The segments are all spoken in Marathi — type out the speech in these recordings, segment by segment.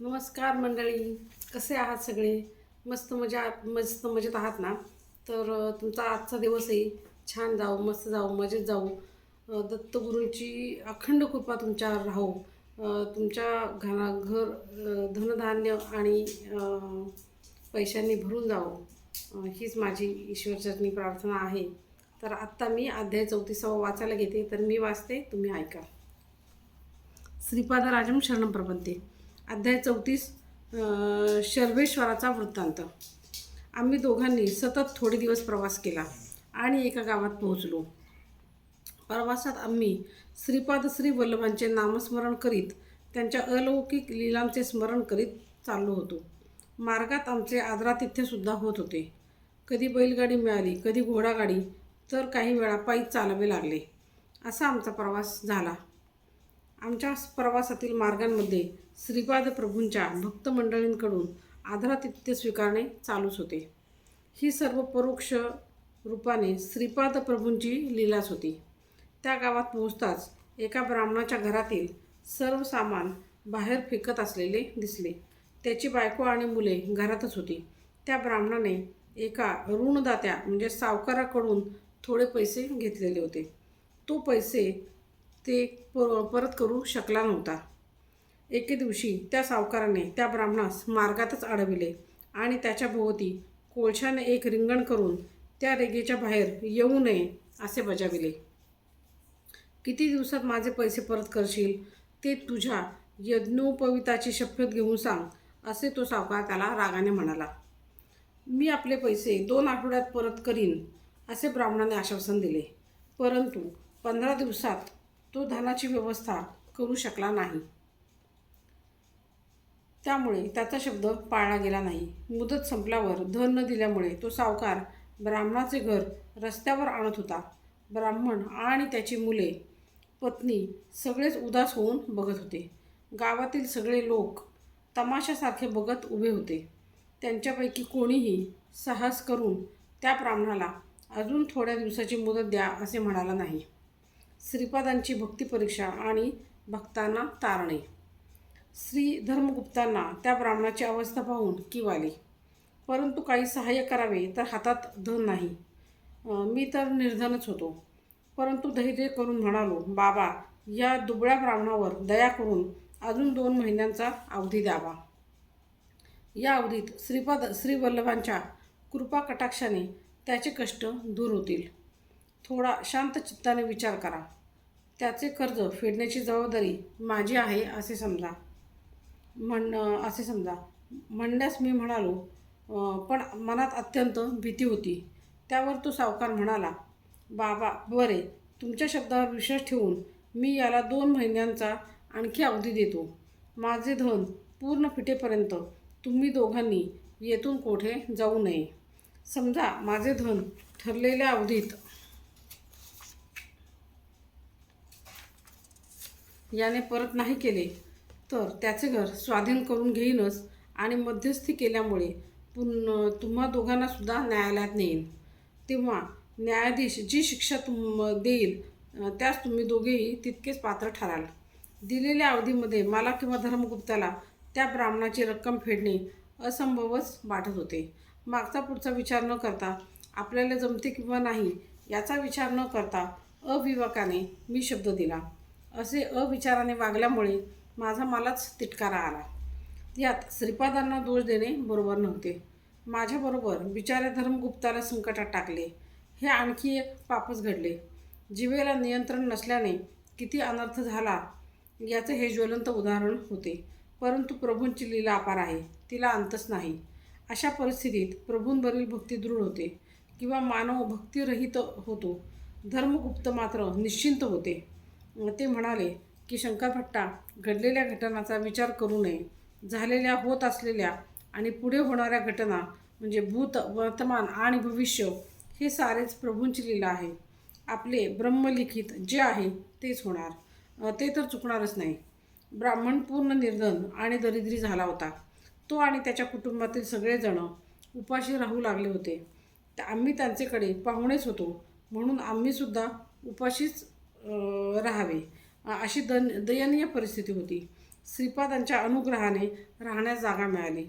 नमस्कार मंडळी कसे आहात सगळे? मस्त मजा मस्त मजेत आहात ना? तर तुमचा आजचा दिवसही छान जाऊ मस्त जाऊ मजेत जाऊ दत्तगुरूंची अखंड कृपा तुमच्यावर राहो. तुमच्या घरा घर धनधान्य आणि पैशांनी भरून जावं. हीच माझी ईश्वरचरणी प्रार्थना आहे. तर आत्ता मी अध्याय चौतीसावा वाचायला घेते तर मी वाचते तुम्ही ऐका. श्रीपादराजम शरणम प्रबंते अध्याय चौतीस शर्वेश्वराचा वृत्तांत. आम्ही दोघांनी सतत थोडे दिवस प्रवास केला आणि एका गावात पोहोचलो. प्रवासात आम्ही श्रीपाद श्री वल्लभांचे नामस्मरण करीत त्यांच्या अलौकिक लीलांचे स्मरण करीत चाललो होतो. मार्गात आमचे आदरातिथ्यसुद्धा होत होते. कधी बैलगाडी मिळाली कधी घोडागाडी तर काही वेळा पायी चालावे लागले. असा आमचा प्रवास झाला. आमच्या प्रवासातील मार्गांमध्ये श्रीपाद प्रभूंच्या भक्तमंडळींकडून आदरातिथ्य स्वीकारणे चालूच होते. ही सर्व परोक्ष रूपाने श्रीपाद प्रभूंची लीलाच होती. त्या गावात पोहोचताच एका ब्राह्मणाच्या घरातील सर्व सामान बाहेर फेकत असलेले दिसले. त्याची बायको आणि मुले घरातच होती. त्या ब्राह्मणाने एका ऋणदात्या म्हणजे सावकाराकडून थोडे पैसे घेतलेले होते. तो पैसे ते पर परत करू शकला नव्हता. एके दिवशी त्या सावकाराने त्या ब्राह्मणास मार्गातच अडविले आणि त्याच्या भोवती कोळशाने एक रिंगण करून त्या रेगेच्या बाहेर येऊ नये असे बजाविले. किती दिवसात माझे पैसे परत करशील? ते तुझ्या यज्ञोपविताची शपथ घेऊन सांग असे तो सावकार त्याला रागाने म्हणाला. मी आपले पैसे दोन आठवड्यात परत करीन असे ब्राह्मणाने आश्वासन दिले. परंतु पंधरा दिवसात तो धनाची व्यवस्था करू शकला नाही. त्यामुळे त्याचा शब्द पाळला गेला नाही. मुदत संपल्यावर धन न दिल्यामुळे तो सावकार ब्राह्मणाचे घर रस्त्यावर आणत होता. ब्राह्मण आणि त्याची मुले पत्नी सगळेच उदास होऊन बघत होते. गावातील सगळे लोक तमाशासारखे बघत उभे होते. त्यांच्यापैकी कोणीही साहस करून त्या ब्राह्मणाला अजून थोड्या दिवसाची मुदत द्या असे म्हणाला नाही. श्रीपादांची भक्ती परीक्षा आणि भक्तांना तारणे. श्री धर्मगुप्तांना त्या ब्राह्मणाची अवस्था पाहून किव आली परंतु काही सहाय्य करावे तर हातात धन नाही. मी तर निर्धनच होतो. परंतु धैर्य करून म्हणालो बाबा या दुबळ्या ब्राह्मणावर दया करून अजून दोन महिन्यांचा अवधी द्यावा. या अवधीत श्रीपाद श्रीवल्लभांच्या कृपा कटाक्षाने त्याचे कष्ट दूर होतील. थोडा शांत चित्ताने विचार करा. त्याचे कर्ज फेडण्याची जबाबदारी माझी आहे असे समजा. म्हण असे समजा. म्हणण्यास मी म्हणालो पण मनात अत्यंत भीती होती. त्यावर तो सावकार म्हणाला बाबा बरे. तुमच्या शब्दावर विश्वास ठेवून मी याला दोन महिन्यांचा आणखी अवधी देतो. माझे धन पूर्ण फिटेपर्यंत तुम्ही दोघांनी येथून कोठे जाऊ नये. समजा माझे धन ठरलेल्या अवधीत याने परत नाही केले तर त्याचे घर स्वाधीन करून घेईनच आणि मध्यस्थी केल्यामुळे पुन तुम्हा दोघांना सुद्धा न्यायालयात नेईन. तेव्हा न्यायाधीश जी शिक्षा तुम देईल त्यास तुम्ही दोघेही तितकेच पात्र ठराल. दिलेल्या अवधीमध्ये मला किंवा धर्मगुप्ताला त्या ब्राह्मणाची रक्कम फेडणे असंभवच वाटत होते. मागचा पुढचा विचार न करता आपल्याला जमते किंवा नाही याचा विचार न करता अविवाकाने मी शब्द दिला. असे अविचाराने वागल्यामुळे माझा मलाच तिटकारा आला. यात श्रीपादांना दोष देणे बरोबर नव्हते. माझ्याबरोबर बिचारे धर्मगुप्ताला संकटात टाकले. हे आणखी एक पापच घडले. जिवेला नियंत्रण नसल्याने किती अनर्थ झाला याचे हे ज्वलंत उदाहरण होते. परंतु प्रभूंची लीला अपार आहे. तिला अंतच नाही. अशा परिस्थितीत प्रभूंवरील भक्ती दृढ होते किंवा मानव भक्तिरहित होतो. धर्मगुप्त मात्र निश्चिंत होते. ते म्हणाले की शंकरभट्टा घडलेल्या घटनाचा विचार करू नये. झालेल्या होत असलेल्या आणि पुढे होणाऱ्या घटना म्हणजे भूत वर्तमान आणि भविष्य हे सारेच प्रभूंची लीला आहे. आपले ब्रह्मलिखित जे आहे तेच होणार. ते तर चुकणारच नाही. ब्राह्मण पूर्ण निर्धन आणि दरिद्री झाला होता. तो आणि त्याच्या कुटुंबातील सगळेजण उपाशी राहू लागले होते. तर आम्ही त्यांचेकडे पाहुणेच होतो. म्हणून आम्हीसुद्धा उपाशीच राहावे. अशी दन दयनीय परिस्थिती होती. श्रीपादांच्या अनुग्रहाने राहण्यास जागा मिळाली.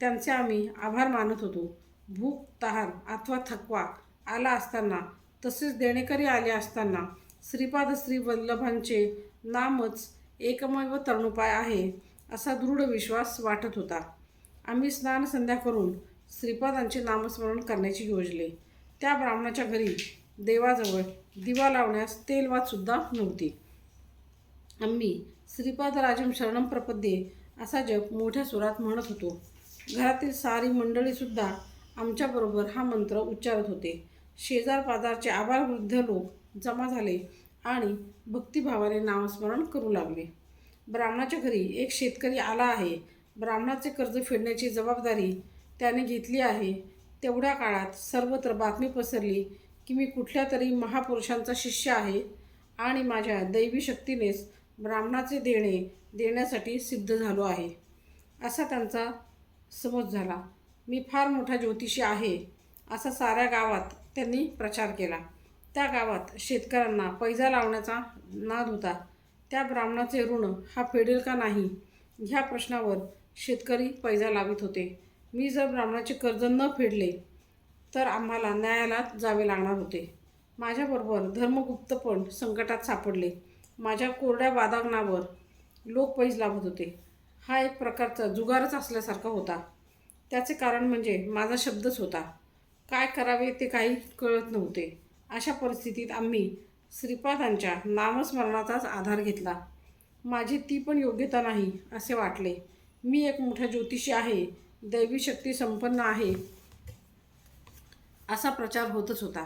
त्यांचे आम्ही आभार मानत होतो. भूक तहान अथवा थकवा आला असताना तसेच देणेकरी आले असताना श्रीपाद श्री वल्लभांचे नामच एकमेव तरुणोपाय आहे असा दृढ विश्वास वाटत होता. आम्ही स्नान संध्या करून श्रीपादांचे नामस्मरण करण्याची योजले. त्या ब्राह्मणाच्या घरी देवाजवळ दिवा लावण्यास तेलवातसुद्धा नव्हती. आम्ही श्रीपादराजम शरणम प्रपद्ये असा जप मोठ्या सुरात म्हणत होतो. घरातील सारी मंडळीसुद्धा आमच्याबरोबर हा मंत्र उच्चारत होते. शेजार पाजारचे आभारवृद्ध लोक जमा झाले आणि भक्तिभावाने नामस्मरण करू लागले. ब्राह्मणाच्या घरी एक शेतकरी आला आहे. ब्राह्मणाचे कर्ज फेडण्याची जबाबदारी त्याने घेतली आहे. तेवढ्या काळात सर्वत्र बातमी पसरली की मी कुठल्या तरी महापुरुषांचा शिष्य आहे आणि माझ्या दैवी शक्तीनेच ब्राह्मणाचे देणे देण्यासाठी सिद्ध झालो आहे. असा त्यांचा समज झाला. मी फार मोठा ज्योतिषी आहे असा साऱ्या गावात त्यांनी प्रचार केला. त्या गावात शेतकऱ्यांना पैजा लावण्याचा नाद होता. त्या ब्राह्मणाचे ऋण हा फेडेल का नाही ह्या प्रश्नावर शेतकरी पैजा लावित होते. मी जर ब्राह्मणाचे कर्ज न फेडले तर आम्हाला न्यायालयात जावे लागणार होते. माझ्याबरोबर धर्मगुप्त पण संकटात सापडले. माझ्या कोरड्या वादांगणावर लोक पैज लाभत होते. हा एक प्रकारचा जुगारच असल्यासारखा होता. त्याचे कारण म्हणजे माझा शब्दच होता. काय करावे ते काही कळत नव्हते. अशा परिस्थितीत आम्ही श्रीपादांच्या नामस्मरणाचाच आधार घेतला. माझी ती पण योग्यता नाही असे वाटले. मी एक मोठा ज्योतिषी आहे. दैवी शक्ती संपन्न आहे. असा प्रचार होतच होता.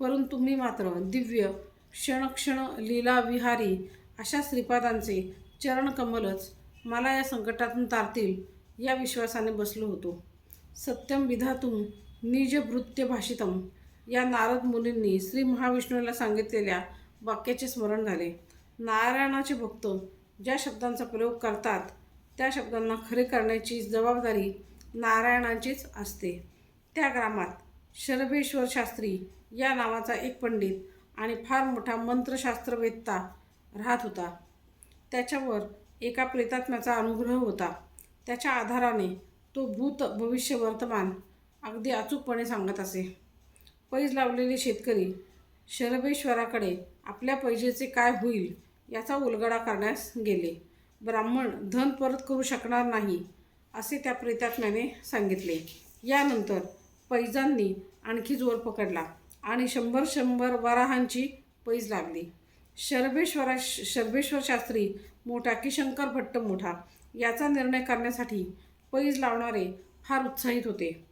परंतु मी मात्र दिव्य क्षणक्षण लीला विहारी अशा श्रीपादांचे चरणकमलच मला या संकटातून तारतील या विश्वासाने बसलो होतो. सत्यम विधातुम निजभृत्य भाषितम या नारद मुनींनी श्री महाविष्णूला सांगितलेल्या वाक्याचे स्मरण झाले. नारायणाचे भक्त ज्या शब्दांचा प्रयोग करतात त्या शब्दांना खरे करण्याची जबाबदारी नारायणाचीच असते. त्या ग्रामात शरभेश्वर शास्त्री या नावाचा एक पंडित आणि फार मोठा मंत्रशास्त्रवेत्ता राहत होता. त्याच्यावर एका प्रेतात्म्याचा अनुग्रह होता. त्याच्या आधाराने तो भूत भविष्य वर्तमान अगदी अचूकपणे सांगत असे. पैज लावलेले शेतकरी शरभेश्वराकडे आपल्या पैजेचे काय होईल याचा उलगडा करण्यास गेले. ब्राह्मण धन परत करू शकणार नाही असे त्या प्रेतात्म्याने सांगितले. यानंतर पैजांनी आणखी जोर पकडला आणि शंभर शंभर वराहांची पैज लागली. शर्भेश्वरा शर्बेश्वर शास्त्री मोठा की शंकर भट्ट मोठा याचा निर्णय करण्यासाठी पैज लावणारे फार उत्साहित होते.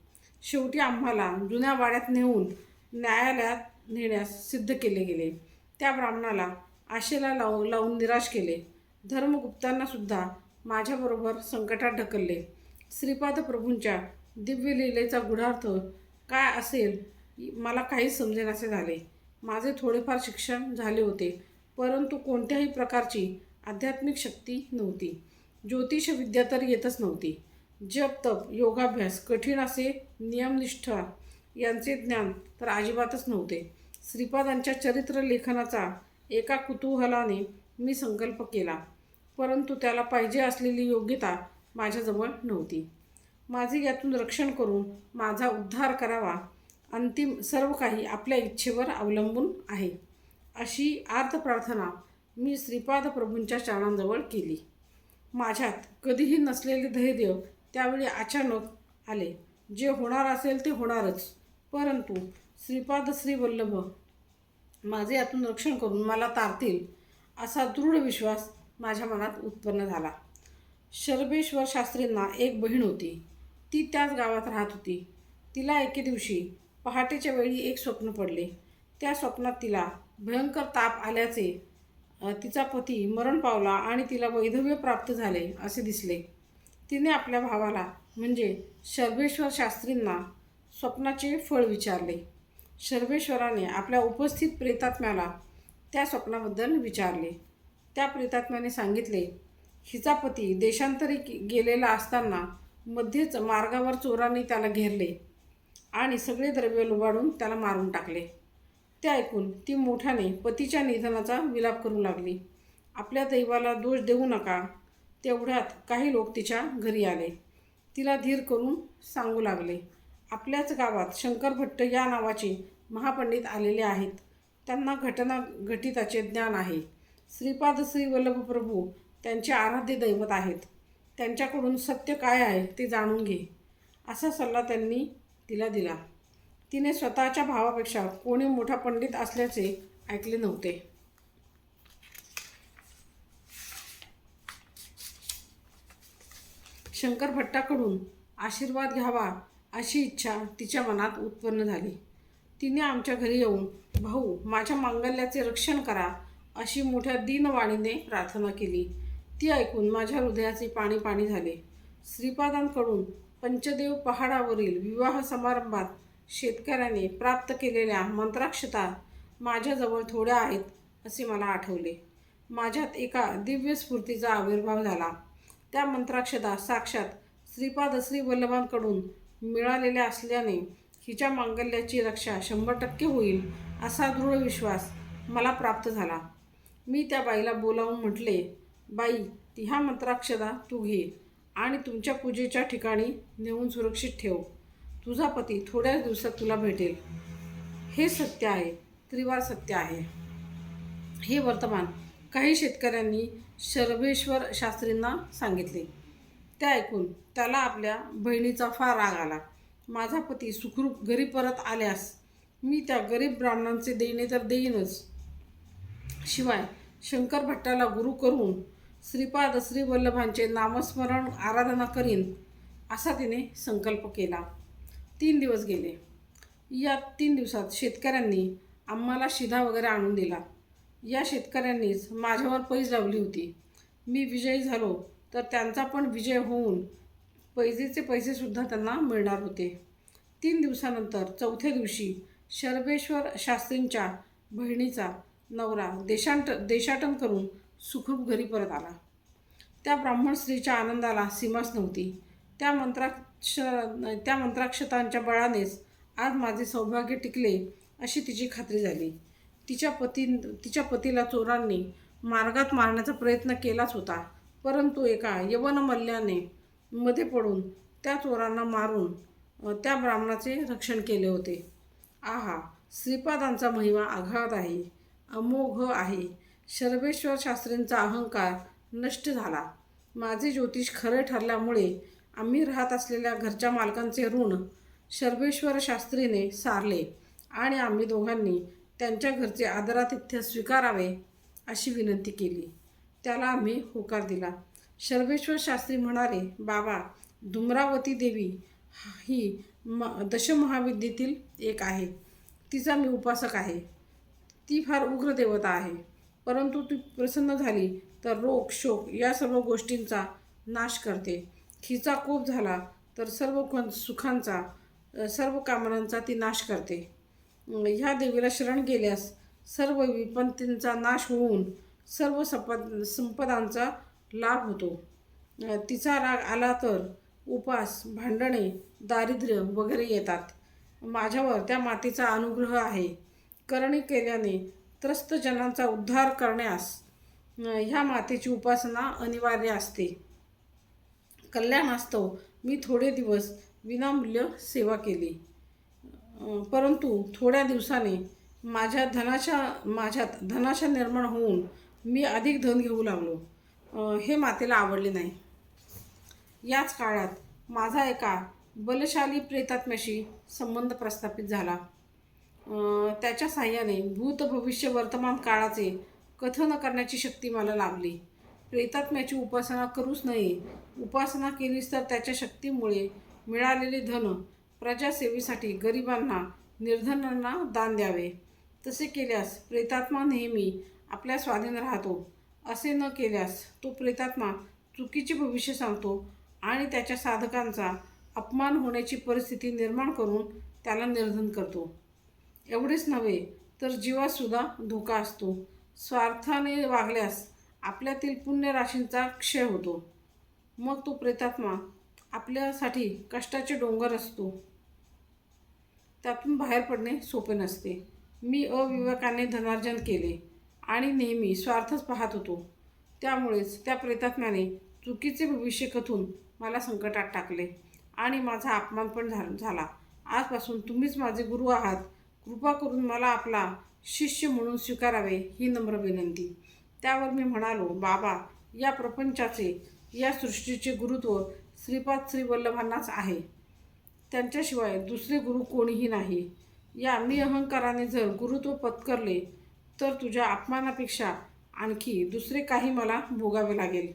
शेवटी आम्हाला जुन्या वाड्यात नेऊन न्यायालयात नेण्यास सिद्ध केले गेले. त्या ब्राह्मणाला आशेला लाव लावून निराश केले. धर्मगुप्तांनासुद्धा माझ्याबरोबर संकटात ढकलले. श्रीपाद प्रभूंच्या दिव्य लीलेचा गुढार्थ काय असेल मला काहीच समजेनासे झाले. माझे थोडेफार शिक्षण झाले होते परंतु कोणत्याही प्रकारची आध्यात्मिक शक्ती नव्हती. ज्योतिष विद्या तर येतच नव्हती. जप तप योगाभ्यास कठीण असे नियमनिष्ठा यांचे ज्ञान तर अजिबातच नव्हते. श्रीपादांच्या चरित्र लेखनाचा एका कुतूहलाने मी संकल्प केला परंतु त्याला पाहिजे असलेली योग्यता माझ्याजवळ नव्हती. माझे यातून रक्षण करून माझा उद्धार करावा. अंतिम सर्व काही आपल्या इच्छेवर अवलंबून आहे. अशी आर्त प्रार्थना मी श्रीपाद प्रभूंच्या चरणांजवळ केली. माझ्यात कधीही नसलेले धैर्य त्यावेळी अचानक आले. जे होणार असेल ते होणारच. परंतु श्रीपाद श्रीवल्लभ माझे यातून रक्षण करून मला तारतील असा दृढ विश्वास माझ्या मनात उत्पन्न झाला. शर्बेश्वर शास्त्रींना एक बहीण होती. ती त्याच गावात राहत होती. तिला एके दिवशी पहाटेच्या वेळी एक स्वप्न पडले. त्या स्वप्नात तिला भयंकर ताप आल्याचे तिचा पती मरण पावला आणि तिला वैधव्य प्राप्त झाले असे दिसले. तिने आपल्या भावाला म्हणजे शर्वेश्वर शास्त्रींना स्वप्नाचे फळ विचारले. शर्वेश्वराने आपल्या उपस्थित प्रेतात्म्याला त्या स्वप्नाबद्दल विचारले. त्या प्रेतात्म्याने सांगितले हिचा पती देशांतरी गेलेला असताना मध्येच मार्गावर चोरांनी त्याला घेरले आणि सगळे द्रव्य लुबाडून त्याला मारून टाकले. ते ऐकून ती मोठ्याने पतीच्या निधनाचा विलाप करू लागली. आपल्या दैवाला दोष देऊ नका. तेवढ्यात काही लोक तिच्या घरी आले. तिला धीर करून सांगू लागले आपल्याच गावात शंकर भट्ट या नावाचे महापंडित आलेले आहेत. त्यांना घटना घटिताचे ज्ञान आहे. श्रीपाद श्री वल्लभ प्रभू त्यांचे आराध्य दैवत आहेत. त्यांच्याकडून सत्य काय आहे ते जाणून घे. असा सल्ला त्यांनी तिला दिला. तिने स्वतःच्या भावापेक्षा कोणी मोठा पंडित असल्याचे ऐकले नव्हते. शंकर भट्टाकडून आशीर्वाद घ्यावा अशी इच्छा तिच्या मनात उत्पन्न झाली. तिने आमच्या घरी येऊन भाऊ माझ्या मांगल्याचे रक्षण करा अशी मोठ्या दीनवाणीने प्रार्थना केली. ती ऐकून माझ्या हृदयाचे पाणी पाणी झाले. श्रीपादांकडून पंचदेव पहाडावरील विवाह समारंभात शेतकऱ्याने प्राप्त केलेल्या मंत्राक्षता माझ्याजवळ थोड्या आहेत असे मला आठवले. माझ्यात एका दिव्य स्फूर्तीचा आविर्भाव झाला. त्या मंत्राक्षता साक्षात श्रीपाद श्री वल्लभांकडून मिळालेल्या असल्याने हिच्या मांगल्याची रक्षा शंभर टक्के होईल असा दृढ विश्वास मला प्राप्त झाला. मी त्या बाईला बोलावून म्हटले बाई ती ह्या मंत्राक्षदा तू घे आणि तुमच्या पूजेच्या ठिकाणी नेऊन सुरक्षित ठेव. तुझा पती थोड्याच दिवसात तुला भेटेल. हे सत्य आहे त्रिवार सत्य आहे. हे वर्तमान काही शेतकऱ्यांनी शर्वेश्वर शास्त्रींना सांगितले. ते ऐकून त्याला आपल्या बहिणीचा फार राग आला. माझा पती सुखरूप घरी परत आल्यास मी त्या गरीब ब्राह्मणांचे देणे तर देईनच. शिवाय शंकर भट्टाला गुरु करून श्रीपाद श्री वल्लभांचे नामस्मरण आराधना करीन असा तिने संकल्प केला. तीन दिवस गेले. या तीन दिवसात शेतकऱ्यांनी आम्हाला शिधा वगैरे आणून दिला. या शेतकऱ्यांनीच माझ्यावर पैज लावली होती. मी विजयी झालो तर त्यांचा पण विजय होऊन पैजेचे पैसेसुद्धा त्यांना मिळणार होते. तीन दिवसानंतर चौथ्या दिवशी शर्वेश्वर शास्त्रींच्या बहिणीचा नवरा देशांट देशाटन करून सुखरूप घरी परत आला. त्या ब्राह्मण स्त्रीच्या आनंदाला सीमाच नव्हती. त्या मंत्राक्ष त्या मंत्राक्षतांच्या बळानेच आज माझे सौभाग्य टिकले अशी तिची खात्री झाली. तिच्या पती तिच्या पतीला चोरांनी मार्गात मारण्याचा प्रयत्न केलाच होता. परंतु एका यवन मल्ल्याने मध्ये पडून त्या चोरांना मारून त्या ब्राह्मणाचे रक्षण केले होते. आहा श्रीपादांचा महिमा आघात आहे अमोघ आहे. शर्वेश्वर शास्त्रींचा अहंकार नष्ट झाला. माझे ज्योतिष खरे ठरल्यामुळे आम्ही राहत असलेल्या घरच्या मालकांचे ऋण शर्वेश्वर शास्त्रीने सारले आणि आम्ही दोघांनी त्यांच्या घरचे आदरातिथ्य स्वीकारावे अशी विनंती केली. त्याला आम्ही होकार दिला. शर्वेश्वर शास्त्री म्हणाले बाबा धुमरावती देवी ही म दशमहाविद्येतील एक आहे. तिचा मी उपासक आहे. ती फार उग्र देवता आहे. परंतु ती प्रसन्न झाली तर रोग शोक या सर्व गोष्टींचा नाश करते. हिचा कोप झाला तर सर्व कोण सुखांचा सर्व कामनांचा ती नाश करते. ह्या देवीला शरण गेल्यास सर्व विपत्तींचा नाश होऊन सर्व सपद संपदांचा लाभ होतो. तिचा राग आला तर उपास भांडणे दारिद्र्य वगैरे येतात. माझ्यावर त्या मातेचा अनुग्रह आहे. करणी केल्याने त्रस्त जनांचा उद्धार करण्यास ह्या मातेची उपासना अनिवार्य असते. कल्याणास्तव मी थोडे दिवस विनामूल्य सेवा केली. परंतु थोड्या दिवसाने माझ्या धनाच्या माझ्यात धनाशा निर्माण होऊन मी अधिक धन घेऊ लागलो. हे मातेला आवडले नाही. याच काळात माझा एका बलशाली प्रेतात्म्याशी संबंध प्रस्थापित झाला. त्याच्या साह्याने भूत भविष्य वर्तमान काळाचे कथन करण्याची शक्ती मला लाभली. प्रेतात्म्याची उपासना करूच नये उपासना केलीस तर त्याच्या शक्तीमुळे मिळालेले धन प्रजासेवेसाठी गरिबांना निर्धनांना दान द्यावे. तसे केल्यास प्रेतात्मा नेहमी आपल्या स्वाधीन राहतो. असे न केल्यास तो प्रेतात्मा चुकीचे भविष्य सांगतो आणि त्याच्या साधकांचा अपमान होण्याची परिस्थिती निर्माण करून त्याला निर्धन करतो. एवढेच नव्हे तर जीवासुद्धा धोका असतो. स्वार्थाने वागल्यास आपल्यातील पुण्यराशींचा क्षय होतो. मग तो प्रेतात्मा आपल्यासाठी कष्टाचे डोंगर असतो. त्यातून बाहेर पडणे सोपे नसते. मी अविवेकाने धनार्जन केले आणि नेहमी स्वार्थच पाहत होतो. त्यामुळेच त्या प्रेतात्म्याने चुकीचे भविष्य कथून मला संकटात टाकले आणि माझा अपमान पण झा झाला. आजपासून तुम्हीच माझे गुरु आहात. कृपा करून मला आपला शिष्य म्हणून स्वीकारावे ही नम्र विनंती. त्यावर मी म्हणालो बाबा या प्रपंचाचे या सृष्टीचे गुरुत्व श्रीपाद श्रीवल्लभांनाच आहे. त्यांच्याशिवाय दुसरे गुरु कोणीही नाही. या मी अहंकाराने जर गुरुत्व पत्करले तर तुझ्या अपमानापेक्षा आणखी दुसरे काही मला भोगावे लागेल.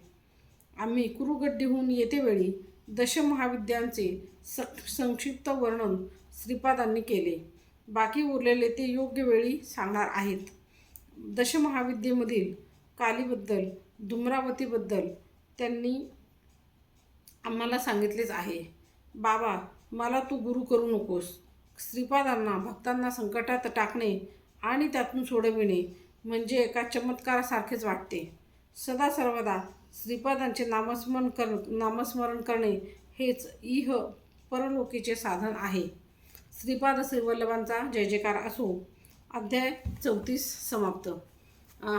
आम्ही कुरुगड्डीहून येतेवेळी दशमहाविद्यांचे स संक्षिप्त वर्णन श्रीपादांनी केले. बाकी उरलेले ते योग्य वेळी सांगणार आहेत. दशमहाविद्येमधील कालीबद्दल धुम्रावतीबद्दल त्यांनी आम्हाला सांगितलेच आहे. बाबा मला तू गुरु करू नकोस. श्रीपादांना भक्तांना संकटात टाकणे आणि त्यातून सोडविणे म्हणजे एका चमत्कारासारखेच वाटते. सदा सर्वदा श्रीपादांचे नामस्मरण कर नामस्मरण करणे हेच इह परलोकीचे साधन आहे. श्रीपाद श्रीवल्लभांचा जय जयकार असो. अध्याय चौतीस समाप्त.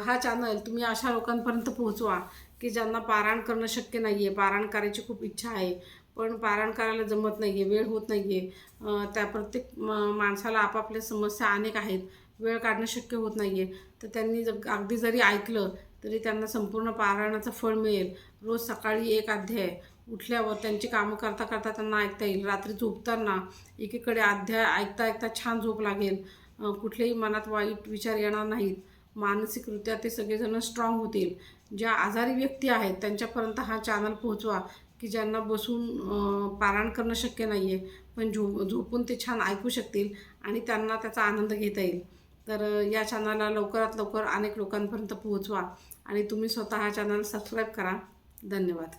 हा चॅनल तुम्ही अशा लोकांपर्यंत पोहोचवा की ज्यांना पारायण करणं शक्य नाही आहे पारायण करायची खूप इच्छा आहे. पण पारायण करायला जमत नाही आहे वेळ होत नाही आहे त्या प्रत्येक म- माणसाला आपापल्या समस्या अनेक आहेत. वेळ काढणं शक्य होत नाही आहे तर त्यांनी जर अगदी जरी ऐकलं तरी त्यांना संपूर्ण पारायणाचं फळ मिळेल. रोज सकाळी एक अध्याय उठल्यावर त्यांची कामं करता करता त्यांना ऐकता येईल. रात्री झोपताना एकीकडे अध्याय ऐकता ऐकता छान झोप लागेल. कुठलेही मनात वाईट विचार येणार नाहीत. मानसिकरित्या ते सगळेजण स्ट्रॉंग होतील. ज्या आजारी व्यक्ती आहेत त्यांच्यापर्यंत हा चॅनल पोहोचवा की ज्यांना बसून पारायण करणं शक्य नाही आहे पण झो झोपून ते छान ऐकू शकतील आणि त्यांना त्याचा आनंद घेता येईल. तर या चॅनलला लवकरात लवकर अनेक लोकांपर्यंत पोहोचवा आणि तुम्ही स्वतः हा चॅनल सबस्क्राईब करा. धन्यवाद.